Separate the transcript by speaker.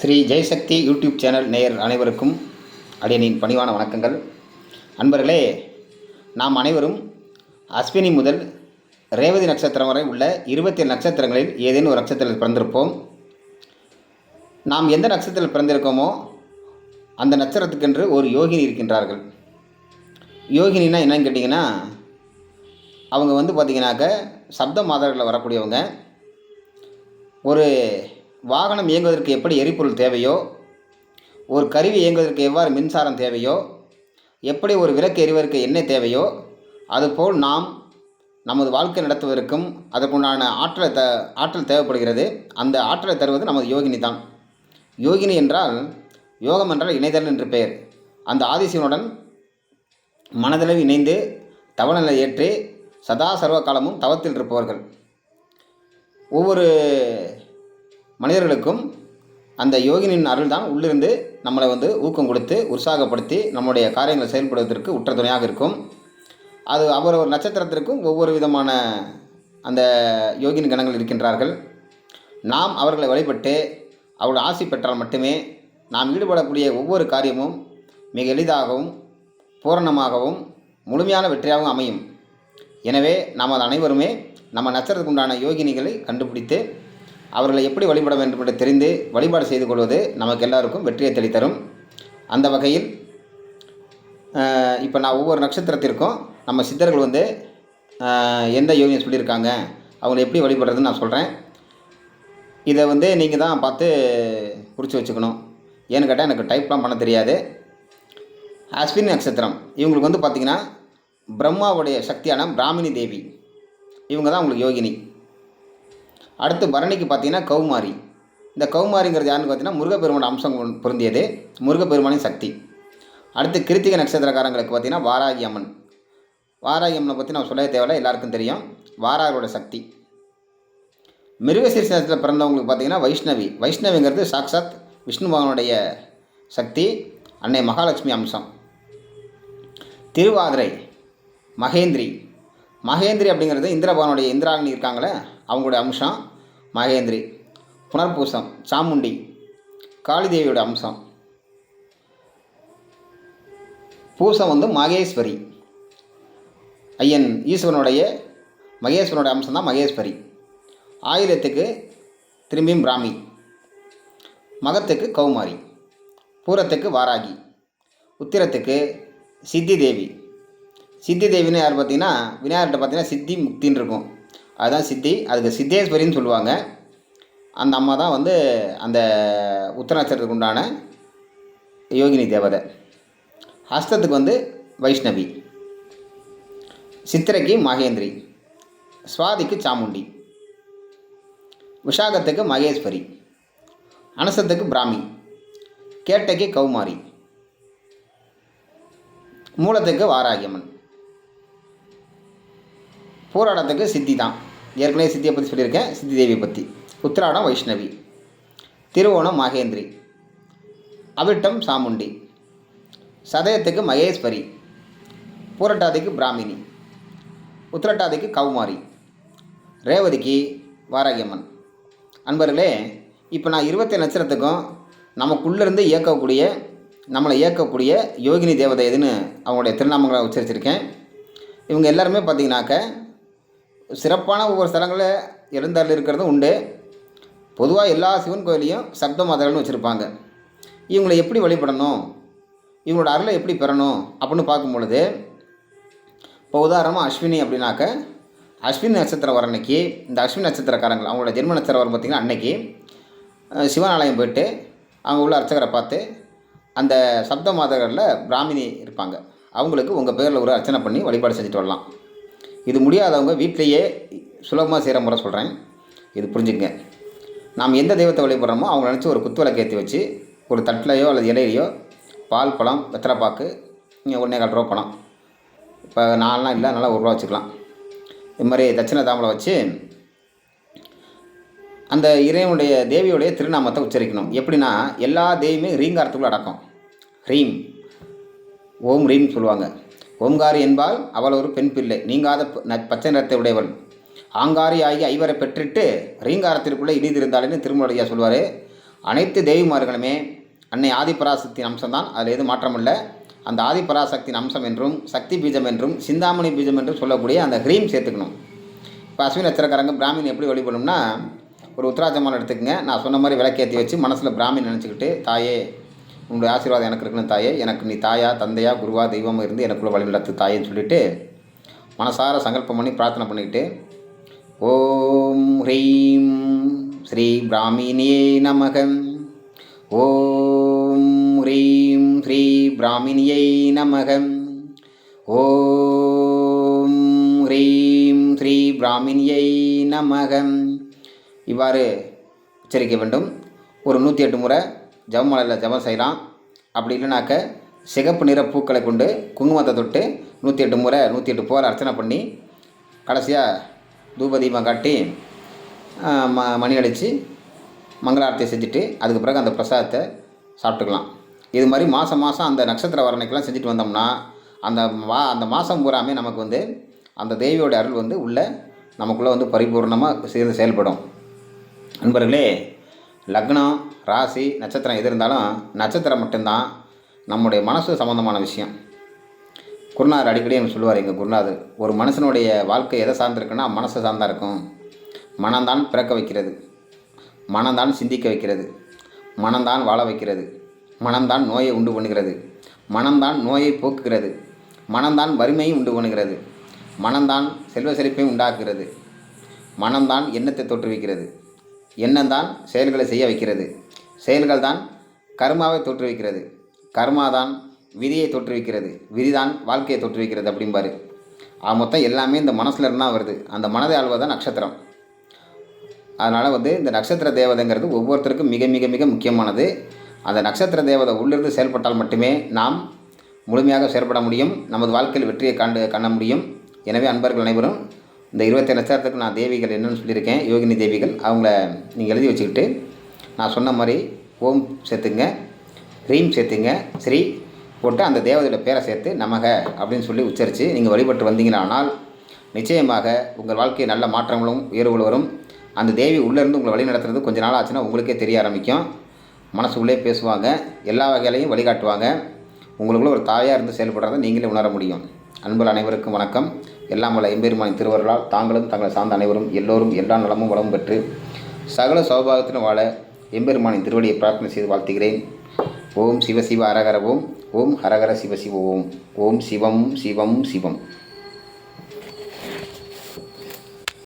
Speaker 1: Sri Jayasakthi YouTube channel நேயர் அனைவருக்கும் அடியனின் பணிவான வணக்கங்கள். அன்பர்களே நாம் அனைவரும் அஸ்வினி முதல் ரேவதி நட்சத்திரம் வரை உள்ள இருபத்தி நட்சத்திரங்களில் ஏதேனும் ஒரு நட்சத்திரத்தில் பிறந்திருப்போம். நாம் எந்த நட்சத்திரத்தில் பிறந்திருக்கோமோ அந்த நட்சத்திரத்துக்கென்று ஒரு யோகினி இருக்கின்றார்கள். யோகினின்னா என்னன்னு கேட்டிங்கன்னா அவங்க வந்து பார்த்திங்கனாக்க சப்த மாதர்களில் வரக்கூடியவங்க. ஒரு வாகனம் இயங்குவதற்கு எப்படி எரிபொருள் தேவையோ ஒரு கருவி இயங்குவதற்கு எவ்வாறு மின்சாரம் தேவையோ எப்படி ஒரு விளக்கு எரிவதற்கு என்ன தேவையோ அதுபோல் நாம் நமது வாழ்க்கை நடத்துவதற்கும் அதற்குண்டான ஆற்றலை த ஆற்றல் தேவைப்படுகிறது. அந்த ஆற்றலை தருவது நமது யோகினி தான். யோகினி என்றால் யோகம் என்றால் இணைதல் என்று பெயர். அந்த ஆதிசிவனுடன் மனதளவு இணைந்து தவநிலை ஏற்றி சதா சர்வ காலமும் தவத்தில் இருப்பவர்கள். ஒவ்வொரு மனிதர்களுக்கும் அந்த யோகினின் அருள் தான் உள்ளிருந்து நம்மளை வந்து ஊக்கம் கொடுத்து உற்சாகப்படுத்தி நம்முடைய காரியங்களை செயல்படுவதற்கு உற்ற துணையாக இருக்கும். அது அவர் ஒரு நட்சத்திரத்திற்கும் ஒவ்வொரு விதமான அந்த யோகினி கணங்கள் இருக்கின்றார்கள். நாம் அவர்களை வழிபட்டு அவர்கள் ஆசி பெற்றால் மட்டுமே நாம் ஈடுபடக்கூடிய ஒவ்வொரு காரியமும் மிக எளிதாகவும் பூரணமாகவும் முழுமையான வெற்றியாகவும் அமையும். எனவே நாம் அது அனைவருமே நம்ம நட்சத்திரத்துக்கு உண்டான யோகினிகளை கண்டுபிடித்து அவர்களை எப்படி வழிபட வேண்டும் என்று தெரிந்து வழிபாடு செய்து கொள்வது நமக்கு எல்லாருக்கும் வெற்றியை தெளித்தரும். அந்த வகையில் இப்போ நான் ஒவ்வொரு நட்சத்திரத்திற்கும் நம்ம சித்தர்கள் வந்து எந்த யோகியம் சொல்லியிருக்காங்க அவங்களை எப்படி வழிபடுறதுன்னு நான் சொல்கிறேன் இதை வந்து நீங்கள் தான் பார்த்து குறித்து வச்சுக்கணும். ஏன்னு கேட்டால் எனக்கு டைப்லாம் பண்ண தெரியாது. அஸ்வினி நட்சத்திரம். இவங்களுக்கு வந்து பார்த்திங்கன்னா பிரம்மாவுடைய சக்தியான பிராமினி தேவி. இவங்க தான் உங்களுக்கு யோகினி. அடுத்து பரணிக்கு பார்த்தீங்கன்னா கௌமாரி. இந்த கௌமாரிங்கிறது யாருன்னு பார்த்தீங்கன்னா முருகப்பெருமான் அம்சம் பொருந்தியது. முருகப்பெருமானின் சக்தி. அடுத்து கிருத்திகை நட்சத்திரக்காரங்களுக்கு பார்த்தீங்கன்னா வாராகி அம்மன். வாராகி அம்மனை பற்றி நான் சொல்ல தேவையில்ல எல்லாருக்கும் தெரியும். வாராகரோட சக்தி. மிருகசீர்ஷ நட்சத்திரத்தில் பிறந்தவங்களுக்கு பார்த்தீங்கன்னா வைஷ்ணவி. வைஷ்ணவிங்கிறது சாக்சாத் விஷ்ணு பகவானுடைய சக்தி அன்னை மகாலட்சுமி அம்சம். திருவாதிரை மகேந்திரி மகேந்திரி அப்படிங்கிறது இந்திரபவனுடைய இந்திராணி இருக்காங்களே அவங்களுடைய அம்சம் மகேந்திரி. புனர்பூசம் சாமுண்டி காளிதேவியோட அம்சம். பூசம் வந்து மகேஸ்வரி. ஐயன் ஈஸ்வரனுடைய மகேஸ்வரனுடைய அம்சம் தான் மகேஸ்வரி. ஆயுதத்துக்கு திரும்பியும் பிராமி. மகத்துக்கு கௌமாரி. பூரத்துக்கு வாராகி. உத்திரத்துக்கு சித்தி தேவி சித்தி தேவின்னு யார் பார்த்தீங்கன்னா விநாயகர்கிட்ட பார்த்தீங்கன்னா சித்தி முக்தின்னு இருக்கும். அதுதான் சித்தி. அதுக்கு சித்தேஸ்வரின்னு சொல்லுவாங்க. அந்த அம்மா தான் வந்து அந்த உத்தர நட்சத்திரத்துக்கு உண்டான யோகினி தேவதை. ஹஸ்தத்துக்கு வந்து வைஷ்ணவி. சித்திரைக்கு மகேந்திரி. சுவாதிக்கு சாமுண்டி. விஷாகத்துக்கு மகேஸ்வரி. அனசத்துக்கு பிராமி. கேட்டைக்கு கௌமாரி. மூலத்துக்கு வாராகியம்மன். போராடத்துக்கு சித்தி தான். ஏற்கனவே சித்தியை பற்றி சொல்லியிருக்கேன். சித்தி தேவியை பற்றி உத்திராடம் வைஷ்ணவி. திருவோணம் மகேந்திரி. அவிட்டம் சாமுண்டி. சதயத்துக்கு மகேஸ்வரி. பூரட்டாதிக்கு பிராமினி. உத்திரட்டாதிக்கு கௌமாரி. ரேவதிக்கு வாராகியம்மன் அன்பர்களே இப்போ நான் இருபத்தி நட்சத்திரத்துக்கும் நமக்குள்ளேருந்து இயக்கக்கூடிய நம்மளை இயக்கக்கூடிய யோகினி தேவதை எதுன்னு அவங்களுடைய திருநாமங்களை உச்சரிச்சிருக்கேன். இவங்க எல்லாருமே பார்த்தீங்கன்னாக்க சிறப்பான ஒவ்வொரு ஸ்தலங்களில் எழுந்தருள் இருக்கிறதும் உண்டு. பொதுவாக எல்லா சிவன் கோயிலையும் சப்த மாதர்கள்னு வச்சுருப்பாங்க. இவங்களை எப்படி வழிபடணும்? இவங்களோட அருளை எப்படி பெறணும்? அப்படின்னு பார்க்கும் பொழுது இப்போ உதாரணமாக அஸ்வினி அப்படின்னாக்க அஸ்வினி நட்சத்திரம் வர அன்னைக்கு இந்த அஸ்வினி நட்சத்திரக்காரங்கள் அவங்களோட ஜென்ம நட்சத்திரம் வரும் பார்த்திங்கன்னா அன்னைக்கு சிவனாலயம் சிவன் ஆலயம் போயிட்டு அவங்க உள்ள அர்ச்சகரை பார்த்து அந்த சப்த மாதர்களில் பிராமினி இருப்பாங்க. அவங்களுக்கு உங்கள் பேரில் ஒரு அர்ச்சனை பண்ணி வழிபாடு செஞ்சுட்டு வரலாம். இது முடியாதவங்க வீட்டிலேயே சுலபமாக செய்கிற முறை சொல்கிறேன் இது புரிஞ்சுக்கங்க. நாம் எந்த தெய்வத்தை வழிபடுறோமோ அவங்க நினச்சி ஒரு குத்து விளக்கு ஏற்றி வச்சு ஒரு தட்டிலையோ அல்லது இலையிலையோ பால் பழம் வெத்தலைப்பாக்கு நீங்கள் ஒன்றே கால் ரூபா பணம். இப்போ நாலாம் இல்லை நல்லா ஒரு ரூபா வச்சுக்கலாம். இது மாதிரி தட்சிண தாமலை வச்சு அந்த இறைவனுடைய தேவியுடைய திருநாமத்தை உச்சரிக்கணும். எப்படின்னா எல்லா தெய்வமே ரீங்காரத்துக்குள்ள அடக்கம். ரீம். ஓம் ரீம் சொல்லுவாங்க. ஓம்காரி என்பால் அவள் ஒரு பெண் பிள்ளை நீங்காத ந- பச்சை நிறத்தை உடையவள். ஆங்காரி ஆகி ஐவரை பெற்றுட்டு ரீங்காரத்திற்குள்ளே இனிதிருந்தாள்னு திருமலையா சொல்லுவார் அனைத்து தெய்வமார்களுமே அன்னை ஆதிபராசக்தியின் அம்சம்தான் அதில் எதுவும் மாற்றமில்லை. அந்த ஆதிபராசக்தியின் அம்சம் என்றும் சக்தி பீஜம் என்றும் சிந்தாமணி பீஜம் என்றும் சொல்லக்கூடிய அந்த ஹ்ரீம் சேர்த்துக்கணும். இப்போ அஸ்வின் நட்சத்திரக்காரங்க பிராமின் எப்படி வழிபடணும்னா ஒரு உத்தராஜமான எடுத்துக்கங்க. நான் சொன்ன மாதிரி விளக்கேற்றி வச்சு மனசில் பிராமின் நினச்சிக்கிட்டு தாயே உன்னுடைய ஆசீர்வாதம் எனக்கு இருக்குன்னு தாயே. எனக்கு நீ தாயா தந்தையா குருவா தெய்வமாக இருந்து எனக்குள்ள வழிநடத்து தாயேன்னு சொல்லிட்டு மனசார சங்கல்பம் பண்ணி பிரார்த்தனை பண்ணிக்கிட்டு ஓம் ஹ்ரீம் ஸ்ரீ பிராமினியே நமகம் ஓம் ஹ்ரீம் ஸ்ரீ பிராமினியை நமகம் ஓம் ஹ்ரீம் ஸ்ரீ பிராமினியை நமகம் இவ்வாறு உச்சரிக்க வேண்டும். ஒரு நூற்றி எட்டு முறை ஜபமாலையில் ஜபம் செய்யலாம் அப்படி இல்லைனாக்க சிகப்பு நிற பூக்களை கொண்டு குங்குமத்தை தொட்டு நூற்றி எட்டு முறை நூற்றி எட்டு போர் அர்ச்சனை பண்ணி கடைசியாக தூபதீபம் காட்டி ம மணி அடித்து மங்களாரத்தி செஞ்சுட்டு அதுக்கு பிறகு அந்த பிரசாதத்தை சாப்பிட்டுக்கலாம். இது மாதிரி மாதம் மாதம் அந்த நட்சத்திர வரணைக்கெல்லாம் செஞ்சுட்டு வந்தோம்னா அந்த மா அந்த மாதம் பூராமே நமக்கு வந்து அந்த தேவியோட அருள் வந்து உள்ள நமக்குள்ளே வந்து பரிபூர்ணமாக சேர்ந்து செயல்படும். நண்பர்களே லக்னம் ராசி நட்சத்திரம் எது இருந்தாலும் நட்சத்திரம் மட்டும்தான் நம்முடைய மனசு சம்மந்தமான விஷயம். குருநாதர் அடிக்கடி எனக்கு சொல்லுவார் எங்கள் குருநாதர்? ஒரு மனுஷனுடைய வாழ்க்கை எதை சார்ந்திருக்குன்னா மனசை சார்ந்தா இருக்கும். மனம்தான் பிறக்க வைக்கிறது. மனம்தான் சிந்திக்க வைக்கிறது. மனம்தான் வாழ வைக்கிறது. மனம்தான் நோயை உண்டு பண்ணுகிறது. மனம்தான் நோயை போக்குகிறது. மனம்தான் வறுமையை உண்டு பண்ணுகிறது. மனம்தான் செல்வ செழிப்பை உண்டாக்குகிறது. மனம்தான் எண்ணத்தை தோற்றுவிக்கிறது. எண்ணம்தான் செயல்களை செய்ய வைக்கிறது? செயல்கள் தான் கர்மாவை தோற்றுவிக்கிறது கர்மா தான் விதியை தோற்றுவிக்கிறது விதிதான் வாழ்க்கையை தோற்றுவிக்கிறது அப்படிம்பாரு. ஆக மொத்தம் எல்லாமே இந்த மனசில் இருந்தால் வருது. அந்த மனதை ஆள்வதுதான் நட்சத்திரம். அதனால் வந்து இந்த நட்சத்திர தேவதைங்கிறது ஒவ்வொருத்தருக்கும் மிக மிக மிக முக்கியமானது. அந்த நட்சத்திர தேவதை உள்ளிருந்து செயல்பட்டால் மட்டுமே நாம் முழுமையாக செயல்பட முடியும். நமது வாழ்க்கையில் வெற்றியை காண்டு காண முடியும். எனவே அன்பர்கள் அனைவரும் இந்த இருபத்தேழு நட்சத்திரத்துக்கு நான் தேவிகள் என்னென்னு சொல்லியிருக்கேன் யோகினி தேவிகள். அவங்கள நீங்கள் எழுதி வச்சுக்கிட்டு நான் சொன்ன மாதிரி ஓம் சேர்த்துங்க ரீம் சேர்த்துங்க ஸ்ரீ போட்டு அந்த தேவதையோட பேரை சேர்த்து நமக அப்படின்னு சொல்லி உச்சரித்து நீங்கள் வழிபட்டு வந்தீங்களானால் நிச்சயமாக உங்கள் வாழ்க்கையில் நல்ல மாற்றங்களும் உயர்வுகள் வரும். அந்த தேவி உள்ளேருந்து உங்களை வழி நடத்துறது கொஞ்ச நாள் ஆச்சுன்னா உங்களுக்கே தெரிய ஆரம்பிக்கும். மனசுக்குள்ளே பேசுவாங்க எல்லா வகையிலையும் வழிகாட்டுவாங்க. உங்களுக்குள்ள ஒரு தாயாக இருந்து செயல்படுறதை நீங்களே உணர முடியும். அன்புகள் அனைவருக்கும் வணக்கம். எல்லாம் வல்ல எம்பெருமானின் திருவருளால் தாங்களும் தங்களை சார்ந்த அனைவரும் எல்லோரும் எல்லா நலமும் வளமும் பெற்று சகல சௌபாகத்திலும் வாழ எம்பெருமானின் திருவடியை பிரார்த்தனை செய்து வாழ்த்துகிறேன். ஓம் சிவ சிவ அரகர ஓம். ஓம் ஹரஹர சிவசிவ ஓம். ஓம் சிவம் சிவம் சிவம்.